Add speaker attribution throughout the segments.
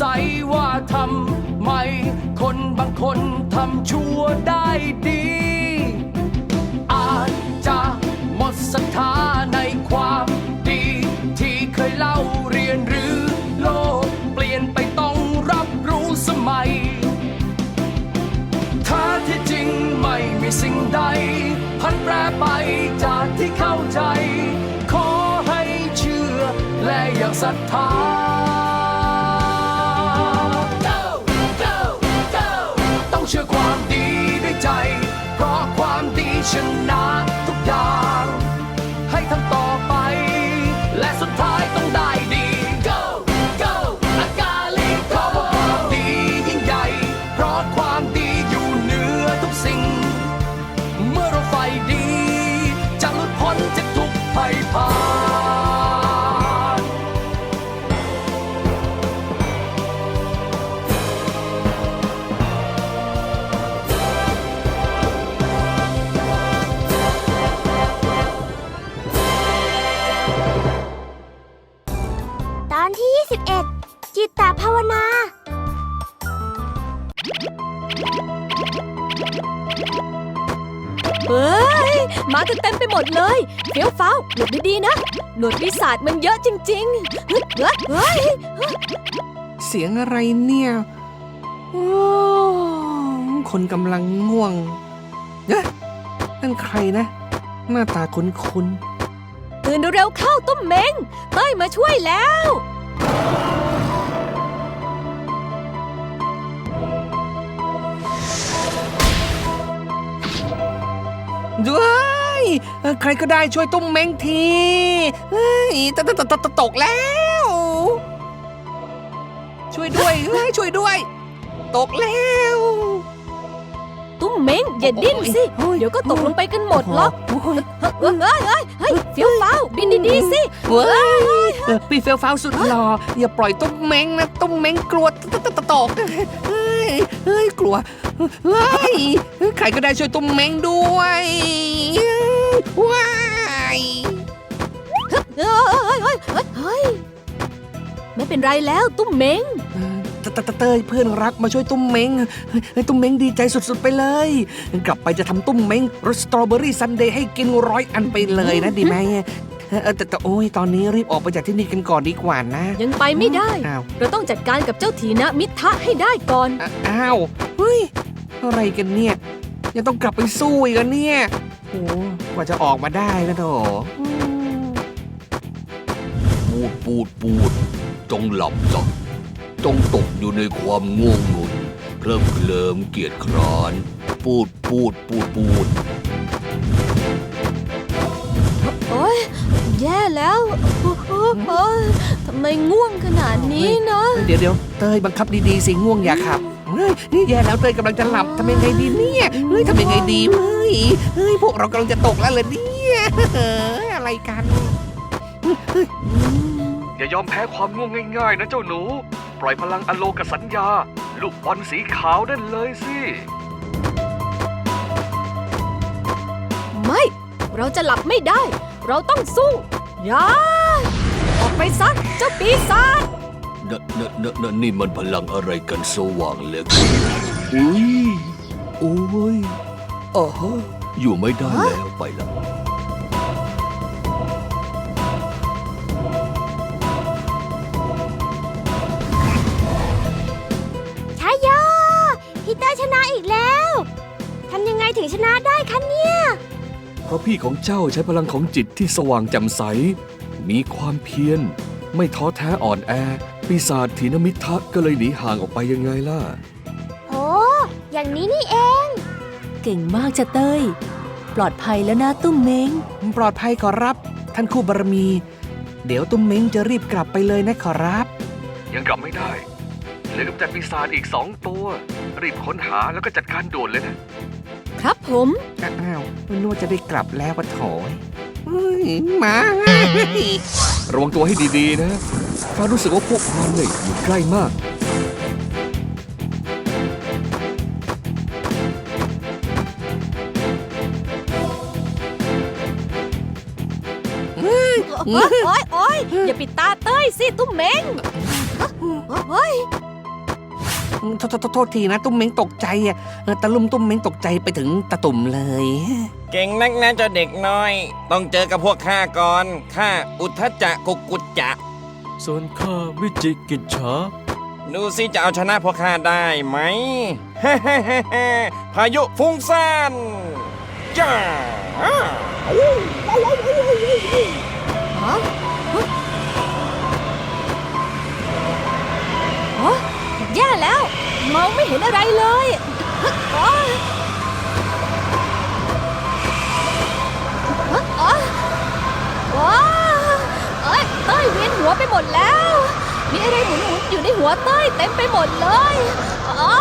Speaker 1: สัยว่าทำไม คนบางคนทำชั่วได้ดี อาจจะหมดศรัทธาในความดี ที่เคยเล่าเรียนหรือโลกเปลี่ยนไปต้องรับรู้สมัยถ้าที่จริงไม่มีสิ่งใด พันแปรไปจากที่เข้าใจ ขอให้เชื่อและอยากศรัทธา ความดีด้วยใจ เพราะความดีชนะ มากัน
Speaker 2: เต็มไปหมดเลยเฟี้ยวฟ้าวหลบดีๆนะ หนวดวิสาดมันเยอะจริงๆเฮ้ยเฮ้ยเสี
Speaker 3: ยงอะไรเนี่ยคนกำลังง่วงเอ๊ะนั่นใครนะ หน้าตาคุ้น
Speaker 2: ตื่นเร็วๆเข้าต้มเม้งเต้ยมาช่วยแล้ว
Speaker 3: ด้วย ใครก็ได้ช่วยตุ้มเม้งทีเฮ้ยตตตตตกแล้ว ช่วยด้วยเฮ้ยช่วยด้วย ตกแล้ว
Speaker 2: ตุ้มเม้งอย่าดิ้นสิ เดี๋ยวก็ตกลงไปกันหมดหรอก
Speaker 3: โอ้ย
Speaker 2: เฮ้ยเฮ้ยเฮ้ยเฮ้ยเฟี้ยวฟ้าวบินดีๆสิ
Speaker 3: เว้ยเออพี่เฟลฟ้าวสุดหล่ออย่าปล่อยตุ้มเม้งนะตุ้มเม้งกลัวตตตตกเฮ้ยเฮ้ยกลัวเฮ้ยใครก็ได้ช่วยตุ้มเม้งด้วย ว้าย
Speaker 2: เฮ้ยเฮ้ยเฮ้ยเฮ้ยเฮ้ยไม่เป็นไรแล้วตุ้มเม้ง
Speaker 3: ตตตเตยเพื่อนรักมาช่วยตุ้มเม้งเฮ้ยตุ้มเม้งดีใจสุดๆไปเลย กลับไปจะทำตุ้มเม้งรสสตรอเบอรี่ซันเดย์ให้กินร้อยอันไปเลยนะดีไหมเออแต่แต่โอ้ยตอนนี้รีบออกไปจากที่นี่กันก่อนดีกว่านะ
Speaker 2: ยังไปไม่ได้
Speaker 3: อ้าว
Speaker 2: เราต้องจัดการกับเจ้าถีนะมิทะให้ได้ก่อน
Speaker 3: อะอ้าวเฮ้ยอะไรกันเนี่ยยังต้องกลับไปสู้อีกเหรอเนี่ยโอ้ก ว่าจะออกมาได้นะโถอืม
Speaker 4: ปูดปูดปูด จงหลับซะจงตกอยู่ในความง่วงงุนเคลิ้มเคลิมเกียจคร้านปูดปูดปูดปูด
Speaker 2: โอ๊ยแย่แล้วโอ้โหโอ๊ยทำไมง่วงขนาดนี้นะ
Speaker 3: เดี๋ยวเดี๋ยวเตยบังคับดีๆสิง่วงอย่าขับเฮ้ยนี่แย่แล้วเตยกำลังจะหลับทำยังไงดีเนี่ยเฮ้ยทำยังไงดีเฮ้ ยเฮ้ยพวกเรากำลังจะตกแล้วเลยเนี่ยเฮ้ยอะไรกัน
Speaker 5: อย่ายอมแพ้ความง่วงง่ายๆ นะเจ้าหนู ปล่อยพลังอโลกสัญญา ลูกบอลสีขาวนั่นเลยสิ
Speaker 2: ไม่ เราจะหลับไม่ได้ เราต้องสู้อย่าออกไปซะเจ้าปีศาจ
Speaker 4: นนนนนนี่มันพลังอะไรกันสว่างเหลือเกินอุ้ยโอ้ย อ๋อฮะอยู่ไม่ได้แล้วไปละ
Speaker 6: ชายโยพีเตอร์ชนะอีกแล้วทำยังไงถึงชนะได้คะเนี่ย
Speaker 5: เพราะพี่ของเจ้าใช้พลังของจิตที่สว่างแจ่มใส มีความเพียร ไม่ท้อแท้อ่อนแอ ปีศาจถีนมิทะก็เลยหนีห่างออกไปยังไงล่ะ
Speaker 6: โหอย่างนี้นี่เอง
Speaker 7: เก่งมากจะเต้ย ปลอดภัยแล้วนะตุ้มเม้ง
Speaker 3: ปลอดภัยขอรับ ท่านคู่บารมี เดี๋ยวตุ้มเม้งจะรีบกลับไปเลยนะขอรับ
Speaker 5: ยังกลับไม่ได้เหลือกำจัดปีศาจอีกสองตัว รีบค้นหาแล้วก็จัดการด่วนเลยนะ
Speaker 2: ครับผม
Speaker 3: อ้าวไม่รู้ว่าจะได้กลับแล้วปะโถยเฮ้ยมา
Speaker 5: ระวังตัวให้ดีๆนะฟ้ารู้สึกว่าพวกมันเนี่ยอยู่ใกล้มาก
Speaker 2: อ๊ยโอ๊ยโอ๊ยอย่าปิดตาเต้ยสิตุ้มเม้งโอ๊ย
Speaker 3: โทษโทษโทษทีนะ ตุ้มเม้งตกใจอะเออตะลุมตุ้มเม้งตกใจไปถึงตะตุ่มเลย
Speaker 8: เก่งนักนะเจ้าเด็กน้อย ต้องเจอกับพวกข้าก่อนข้าอุทธจักกุกุจจะ
Speaker 9: ส่วนข้าวิจิกิจฉา
Speaker 8: ดูสิจะเอาชนะพวกข้าได้ไหม พายุฟุ้งซ่านจ้า
Speaker 2: ฮะฮะแย่แล้ว มองไม่เห็นอะไรเลยโอ๊ยฮะอ๋อว้าเอ้ยเต้ยเวียนหัวไปหมดแล้ว มีอะไรหมุนๆอยู่ในหัวเต้ยเต็มไปหมดเลยอ๋อ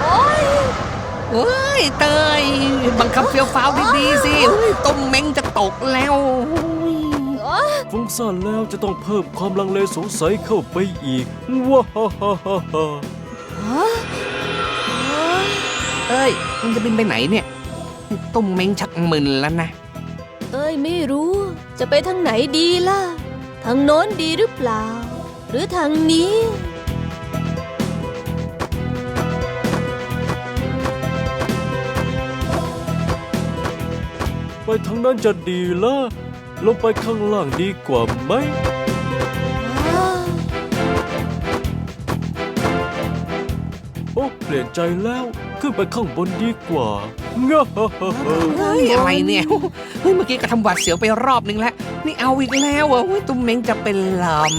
Speaker 2: โอ๊ย
Speaker 3: เฮ้ยเตยบังคับเฟี้ยวฟ้าวดีๆสิเฮ้ยตุ้มเม้งจะตกแล้ว
Speaker 9: ฟุ้งซ่านแล้วจะต้องเพิ่มความลังเลสงสัยเข้าไปอีก ว้าฮ่าฮ่าฮ่าฮ่า
Speaker 3: เอ้ยมันจะบินไปไหนเนี่ย ตุ้มเม้งชักมึนแล้วนะ
Speaker 2: เต้ยไม่รู้ จะไปทางไหนดีล่ะ ทางโน้นดีหรือเปล่า หรือทางนี้
Speaker 9: ไปทางนั้นจะดีละ ลงไปข้างล่างดีกว่าไหม โอ้ เปลี่ยนใจแล้ว ขึ้นไปข้างบนดีกว่าง่าฮ่าฮ่าฮ่า
Speaker 3: เฮ้ยอะไรเนี่ยเฮ้ยเมื่อกี้ก็ทำหวาดเสียวไปรอบนึงแล้ว นี่เอาอีกแล้วเหรอะเฮ้ยตุ้มเม้งจะเป็นลม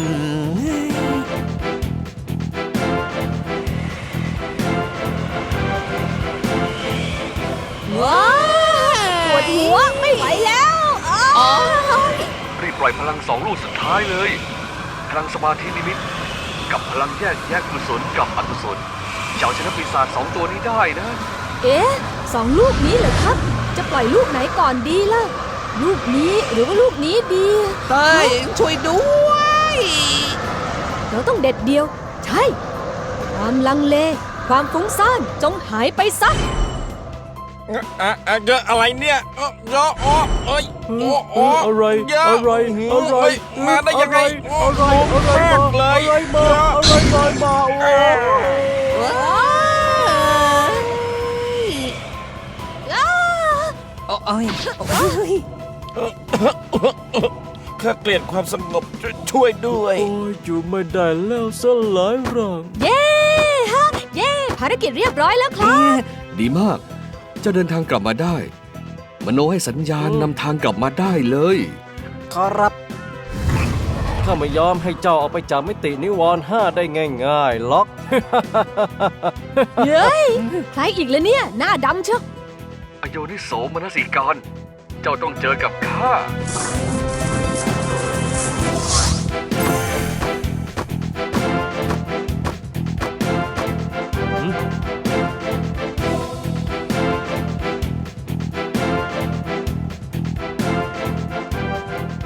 Speaker 2: ปล่อ
Speaker 5: ยพลังสองลูกสุดท้ายเลย พลังสมาธินิมิต กับพลังแยกแยกกุศลกับอกุศลจะเอาชนะปีศาจสองตัวนี้ได้นะ
Speaker 2: เอ๊ะสองลูกนี้เหรอครับ จะปล่อยลูกไหนก่อนดีล่ะ ลูกนี้หรือว่าลูกนี้ดี
Speaker 3: เต้ยช่วยด้วย
Speaker 2: เราต้องเด็ดเดียว ใช่ ความลังเล ความฟุ้งซ่านจงหายไปซะ
Speaker 8: อะอะเยอะอะไรเนี่ยเอ้อเยอะอ๋อเอ้ยโอ้โอ้
Speaker 9: อะไร
Speaker 8: เยอะ
Speaker 9: อะไร
Speaker 8: หื
Speaker 9: อะไร
Speaker 8: เอ้ยมาได้ยังไง
Speaker 9: อะไร
Speaker 8: โอ้
Speaker 9: อะไร
Speaker 8: มากเลย
Speaker 9: อะไรมาอะไรมามาโอ้
Speaker 3: โอ้ยโอ้ย
Speaker 8: ข้าเกลียดความสงบชช่วยด้วย
Speaker 10: โอ้ยอยู่ไม่ได้แล้วสลายร่าง
Speaker 2: เย้ฮะเย้ภารกิจเรียบร้อยแล้วครับ
Speaker 5: ดีมากเจ้าเดินทางกลับมาได้ มโนให้สัญญาณนำทางกลับมาได้เลย
Speaker 10: ขอรับข้าไม่ยอมให้เจ้าออกไปจากมิตินิวรณ์ห้าได้ง่ายๆหรอก
Speaker 2: เย้ยใครอีกแล้วเนี่ย หน้าดำเชียว
Speaker 5: อโยนิโสมนสิกรเจ้าต้องเจอกับข้า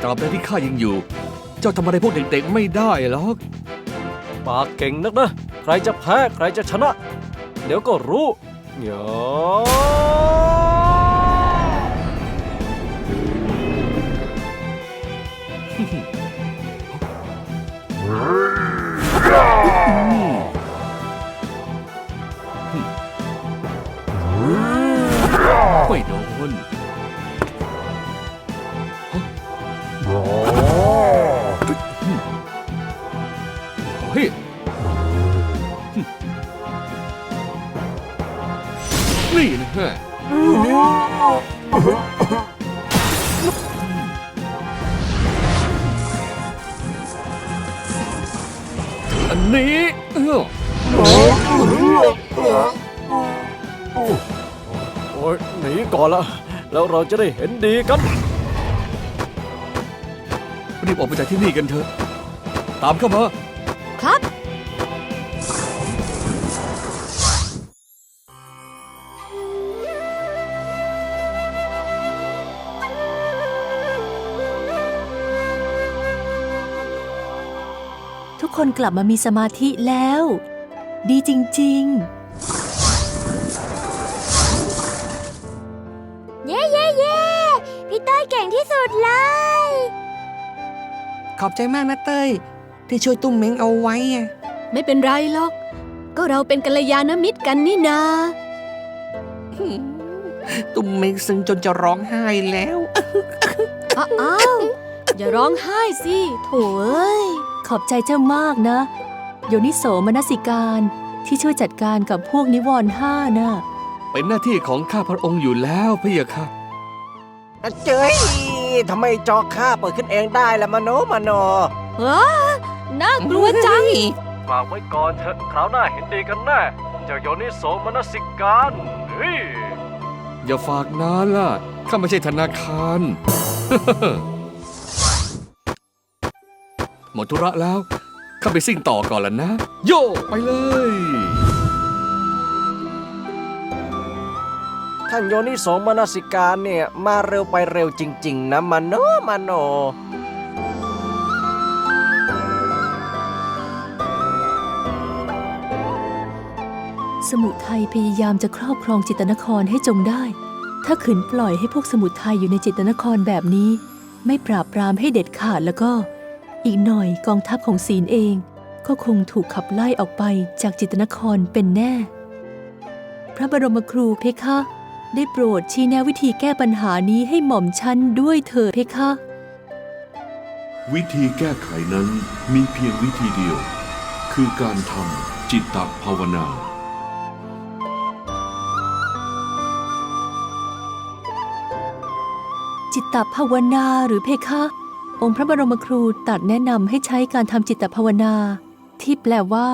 Speaker 5: ตราบใดที่ข้ายังอยู่ เจ้าทำอะไรพวกเด็กๆไม่ได้หรอก
Speaker 10: ปากเก่งนักนะ ใครจะแพ้ใครจะชนะ เดี๋ยวก็รู้เดี๋ยว
Speaker 5: นี่นะฮะอันนี้เออ
Speaker 10: โอ้ยหนีก่อนละแล้วเราจะได้เห็นดีกัน
Speaker 5: รีบออกไปจากที่นี่กันเถอะ ตามเข้ามา
Speaker 7: คนกลับมามีสมาธิแล้ว ดีจริง
Speaker 6: เย้เย้เย้พี่เต้ยเก่งที่สุดเลย
Speaker 3: ขอบใจมากนะเต้ย ที่ช่วยตุ้มเม้งเอาไว้อะ
Speaker 2: ไม่เป็นไรหรอก ก็เราเป็นกัลยาณมิตรกันนี่นา
Speaker 3: ตุ้มเม้งซึ้งจนจะร้องไห้แล้ว
Speaker 2: อ้าอ้าวอย่าร้องไห้สิ โถเอ้ย
Speaker 7: ๆข อบใจเจ้ามากนะ โยนิโสมนสิการที่ช่วยจัดการกับพวกนิวรณ์ห้าน่ะ
Speaker 5: เป็นหน้าที่ของข้าพระองค์อยู่แล้วพี่อะค่ะ
Speaker 11: เจ้ยทำไมจอข้าเปิดขึ้นเองได้ละมโนมโน
Speaker 2: เฮ้อน่ากลัวจัง
Speaker 10: ฝากไว้ก่อนเถอะคราวหน้าเห็นดีกันแน่เจ้าโยนิโสมนสิการเฮ้ย
Speaker 5: อย่าฝากนานล่ะ ข้าไม่ใช่ธนาคาร หมดธุระแล้ว ข้าไปซิ่งต่อก่อนแล้วนะ โยไปเลย
Speaker 11: ท่านโยนิโสมนสิการเนี่ย มาเร็วไปเร็วจริง ๆ นะมโนมโน
Speaker 7: สมุทัยพยายามจะครอบครองจิตรนครให้จงได้ ถ้าขืนปล่อยให้พวกสมุทัยอยู่ในจิตรนครแบบนี้ ไม่ปราบปรามให้เด็ดขาดแล้วก็ อีกหน่อยกองทัพของศีลเอง ก็คงถูกขับไล่ออกไปจากจิตรนครเป็นแน่ พระบรมครูเพคะ ได้โปรดชี้แนะวิธีแก้ปัญหานี้ให้หม่อมฉันด้วยเถิดเพคะ
Speaker 12: วิธีแก้ไขนั้นมีเพียงวิธีเดียว คือการทำจิตตภาวนา
Speaker 7: จิตตภาวนาหรือเพคะ องค์พระบรมครูตรัดแนะนำให้ใช้การทำจิตตภาวนา ที่แปลว่า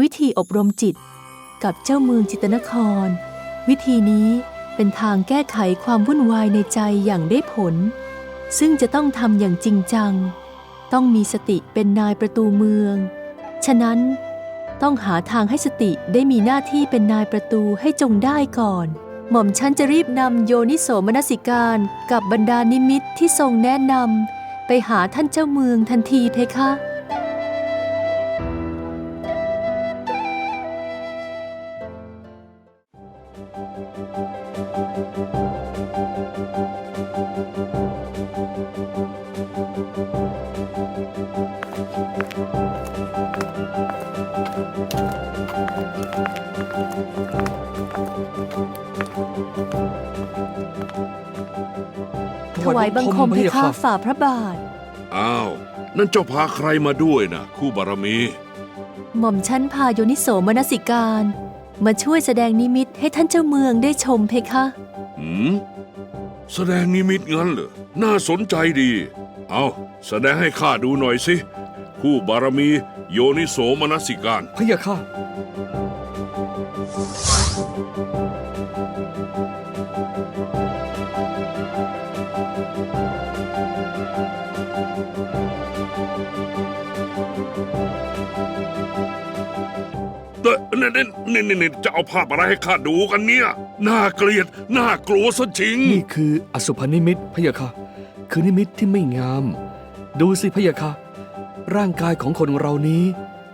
Speaker 7: วิธีอบรมจิต กับเจ้าเมืองจิตนคร วิธีนี้เป็นทางแก้ไขความวุ่นวายในใจอย่างได้ผล ซึ่งจะต้องทำอย่างจริงจัง ต้องมีสติเป็นนายประตูเมือง ฉะนั้น ต้องหาทางให้สติได้มีหน้าที่เป็นนายประตูให้จงได้ก่อน หม่อมฉันจะรีบนำโยนิโสมนสิการกับบรรดานิมิตที่ทรงแนะนำ ไปหาท่านเจ้าเมืองทันทีเพคะ ถวายบังคมเพคะฝ่าพระบาท
Speaker 12: อ้าว นั่นเจ้าพาใครมาด้วยนะคู่บารมี
Speaker 7: หม่อมชั้นพาโยนิโสมนสิการ มาช่วยแสดงนิมิตให้ท่านเจ้าเมืองได้ชมเพคะ
Speaker 12: หืม แสดงนิมิตงั้นเหรอ น่าสนใจดี เอาแสดงให้ข้าดูหน่อยสิ คู่บารมีโยนิโสมนสิการ
Speaker 5: พะยะค่ะ
Speaker 12: นี่นี่นี่นี่จะเอาภาพอะไรให้ข้าดูกันเนี่ย น่าเกลียด น่ากลัวซะจริง
Speaker 5: นี่คืออสุพนิมิตพะยะค่ะ คือนิมิตที่ไม่งาม ดูสิพะยะค่ะ ร่างกายของคนเรานี้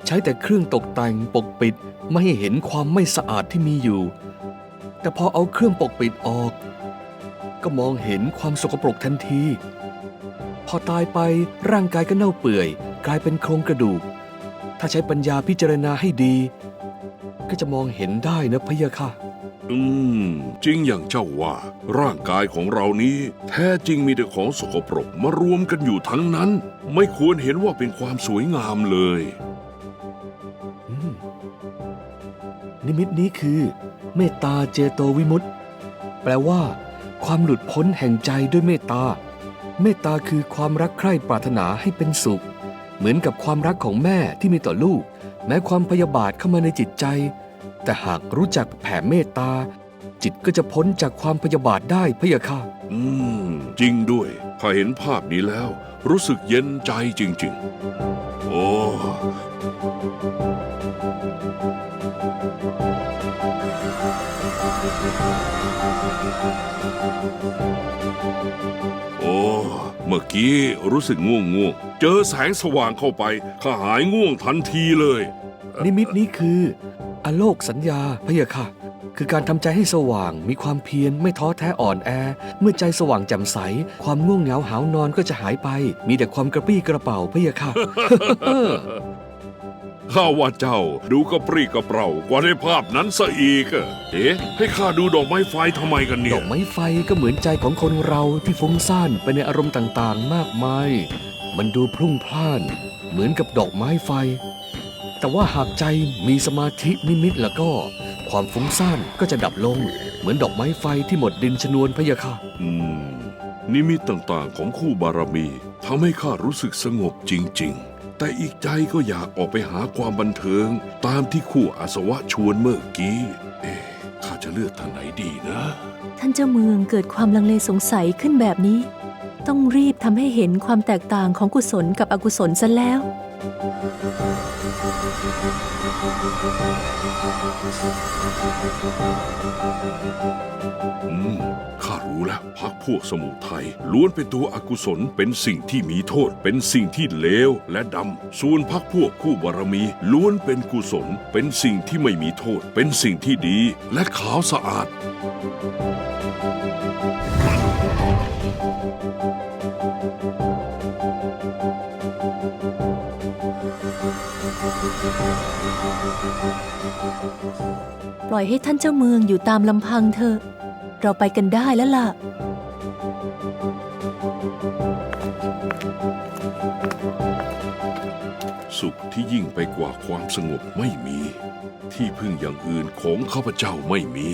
Speaker 5: ใช้แต่เครื่องตกแต่งปกปิด ไม่ให้เห็นความไม่สะอาดที่มีอยู่ แต่พอเอาเครื่องปกปิดออก ก็มองเห็นความสกปรกทันที พอตายไปร่างกายก็เน่าเปื่อย กลายเป็นโครงกระดูก ถ้าใช้ปัญญาพิจารณาให้ดี ก็จะมองเห็นได้นะพะยะค่ะ
Speaker 12: อืม จริงอย่างเจ้าว่า ร่างกายของเรานี้ แท้จริงมีแต่ของสกปรกมารวมกันอยู่ทั้งนั้น ไม่ควรเห็นว่าเป็นความสวยงามเลย
Speaker 5: อืมนิมิตนี้คือ เมตตาเจโตวิมุตติแปลว่า ความหลุดพ้นแห่งใจด้วยเมตตา เมตตาคือความรักใคร่ปรารถนาให้เป็นสุข เหมือนกับความรักของแม่ที่มีต่อลูก แม้ความพยาบาทเข้ามาในจิตใจ แต่หากรู้จักแผ่เมตตา จิตก็จะพ้นจากความพยาบาทได้พะยะค่ะ
Speaker 12: อืม จริงด้วย พอเห็นภาพนี้แล้ว รู้สึกเย็นใจจริง ๆ โอ้ โอ้ เมื่อกี้รู้สึกง่วงง่วงเจอแสงสว่างเข้าไปข้าหายง่วงทันทีเลย
Speaker 5: นิมิตนี้คือ อโลกสัญญาพะยะค่ะ คือการทำใจให้สว่าง มีความเพียรไม่ท้อแท้อ่อนแอ เมื่อใจสว่างแจ่มใส ความง่วงเหงาหาวนอนก็จะหายไป มีแต่ความกระปรี้กระเป๋าพะยะค่ะ
Speaker 12: ข้าว่าเจ้าดูกระปรี้กระเปร่ากว่าในภาพนั้นซะอีกอะเอ๊ะ ให้ข้าดูดอกไม้ไฟทำไมกันเนี่
Speaker 5: ด
Speaker 12: ย
Speaker 5: อกไม้ไฟก็เหมือนใจของคนเราที่ฟุ้งซ่านไปในอารมณ์ต่างๆ มากมาย มันดูพรุ่งพล่าน เหมือนกับดอกไม้ไฟ แต่ว่าหากใจมีสมาธินิมิตแล้วก็ ความฟุ้งซ่านก็จะดับลง เหมือนดอกไม้ไฟที่หมดดินชนวนพะยะค่ะ
Speaker 12: อืม นิมิตต่างๆของคู่บารมีทำให้ข้ารู้สึกสงบจริง ๆ แต่อีกใจก็อยากออกไปหาความบันเทิง ตามที่คู่อาสวะชวนเมื่อกี้ เอ๊ะข้าจะเลือกทางไหนดีนะ
Speaker 7: ท่านเจ้าเมืองเกิดความลังเลสงสัยขึ้นแบบนี้ ต้องรีบทำให้เห็นความแตกต่างของกุศลกับอกุศลซะแล้ว
Speaker 12: อืม ข้ารู้แล้วพักพวกสมุทัยล้วนเป็นตัวอกุศลเป็นสิ่งที่มีโทษ เป็นสิ่งที่เลวและดำ ส่วนพักพวกคู่บารมี ล้วนเป็นกุศล เป็นสิ่งที่ไม่มีโทษ เป็นสิ่งที่ดีและขาวสะอาด
Speaker 7: ปล่อยให้ท่านเจ้าเมืองอยู่ตามลำพังเถอะ เราไปกันได้แล้วล่ะ
Speaker 12: สุขที่ยิ่งไปกว่าความสงบไม่มี ที่พึ่งอย่างอื่นของข้าพเจ้าไม่มี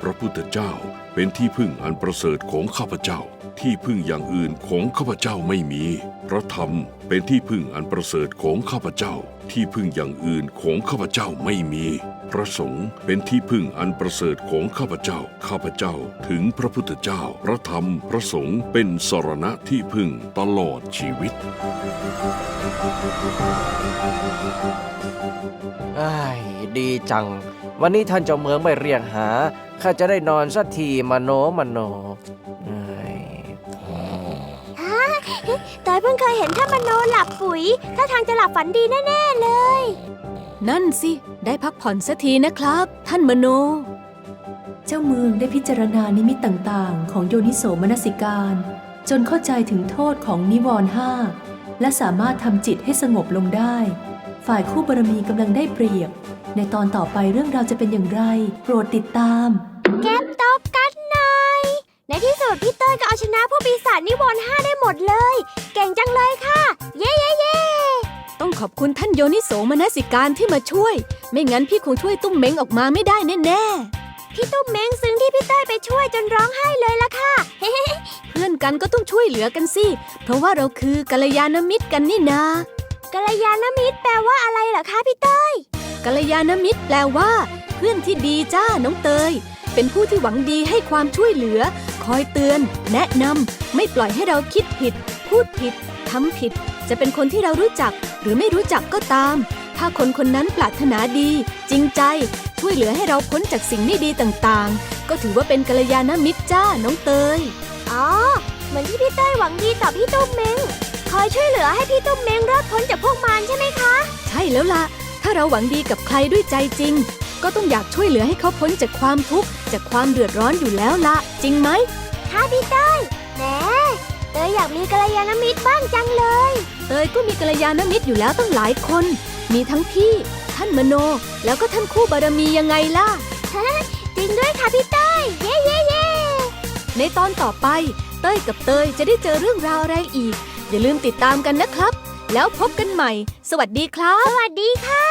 Speaker 12: พระพุทธเจ้าเป็นที่พึ่งอันประเสริฐของข้าพเจ้า ที่พึ่งอย่างอื่นของข้าพเจ้าไม่มี พระธรรมเป็นที่พึ่งอันประเสริฐของข้าพเจ้า ที่พึ่งอย่างอื่นของข้าพเจ้าไม่มี พระสงฆ์เป็นที่พึ่งอันประเสริฐของข้าพเจ้า ข้าพเจ้าถึงพระพุทธเจ้า พระธรรมพระสงฆ์เป็นสรณะที่พึ่งตลอดชีวิต
Speaker 11: อ้ายดีจัง วันนี้ท่านเจ้าเมืองไม่เรียกหา ข้าจะได้นอนสักทีมโนมโนเอ้ย
Speaker 6: ตอยเพิ่งเคยเห็นท่านมโนหลับปุ๋ย ถ้าทางจะหลับฝันดีแน่ ๆ เลย
Speaker 2: นั่นสิ ได้พักผ่อนสักทีนะครับ ท่านมโน
Speaker 7: เจ้าเมืองได้พิจารณานิมิตต่างๆ ของโยนิโสมนสิการ จนเข้าใจถึงโทษของนิวรณ์ห้าและสามารถทำจิตให้สงบลงได้ ฝ่ายคู่บารมีกำลังได้เปรียบ ในตอนต่อไปเรื่องราวจะเป็นอย่างไร โปรดติดตาม
Speaker 6: เก็บตกกันหน่อยในในที่สุดพี่เต้ยก็เอาชนะพวกปีศาจนิวรณ์ห้าได้หมดเลย เก่งจังเลยค่ะ เย้เย้เย้
Speaker 2: ต้องขอบคุณท่านโยนิโสมนสิการที่มาช่วย ไม่งั้นพี่คงช่วยตุ้มเม้งออกมาไม่ได้แน่
Speaker 6: พี่ตุ้มเม้งซึ้งที่พี่เต้ยไปช่วยจนร้องไห้เลยล่ะค่ะ
Speaker 2: ๆเพื่อนกันก็ต้องช่วยเหลือกันสิ เพราะว่าเราคือกัลยาณมิตรกันนี่นา
Speaker 6: กัลยาณมิตรแปลว่าอะไรเหรอคะพี่เต้ย
Speaker 2: กัลยาณมิตรแปลว่า เพื่อนที่ดีจ้าน้องเตย เป็นผู้ที่หวังดีให้ความช่วยเหลือ คอยเตือน แนะนำไม่ปล่อยให้เราคิดผิด พูดผิดทำผิด จะเป็นคนที่เรารู้จักหรือไม่รู้จักก็ตาม ถ้าคนคนนั้นปรารถนาดี จริงใจ ช่วยเหลือให้เราพ้นจากสิ่งไม่ดีต่างๆ ก็ถือว่าเป็นกัลยาณมิตรจ้าน้องเตย
Speaker 6: อ๋อ เหมือนที่พี่เต้ยหวังดีต่อพี่ตุ้มเม้งคอยช่วยเหลือให้พี่ตุ้มเม้งรอดพ้นจากพวกมารใช่ไหมคะ
Speaker 2: ใช่แล้วล่ะ ถ้าเราหวังดีกับใครด้วยใจจริง ก็ต้องอยากช่วยเหลือให้เขาพ้นจากความทุกข์จากความเดือดร้อนอยู่แล้วละจริงไหม
Speaker 6: ค่ะพี่เต้ยแหม เต้ยอยากมีกัลยาณมิตรบ้างจังเลย
Speaker 2: เตยก็มีกัลยาณมิตรอยู่แล้วตั้งหลายคน มีทั้งพี่ ท่านมโน แล้วก็ท่านคู่บารมียังไงล่ะ
Speaker 6: จริงด้วยค่ะพี่เต้ยเย้เย้เย้
Speaker 2: ในตอนต่อไป เต้ยกับเตยจะได้เจอเรื่องราวอะไรอีก อย่าลืมติดตามกันนะครับ แล้วพบกันใหม่ สวัสดีครับ
Speaker 6: สวัสดีค่ะ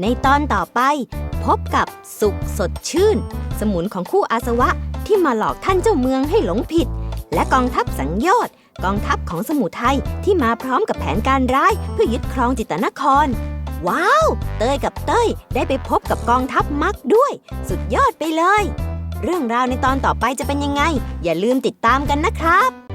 Speaker 13: ในตอนต่อไป พบกับสุขสดชื่น สมุนของคู่อาสวะที่มาหลอกท่านเจ้าเมืองให้หลงผิด และกองทัพสังโยอดกองทัพของสมุทัยที่มาพร้อมกับแผนการร้ายเพื่อยึดครองจิตนคร ว้าว เต้ยกับเต้ยได้ไปพบกับกองทัพมักด้วย สุดยอดไปเลย เรื่องราวในตอนต่อไปจะเป็นยังไง อย่าลืมติดตามกันนะครับ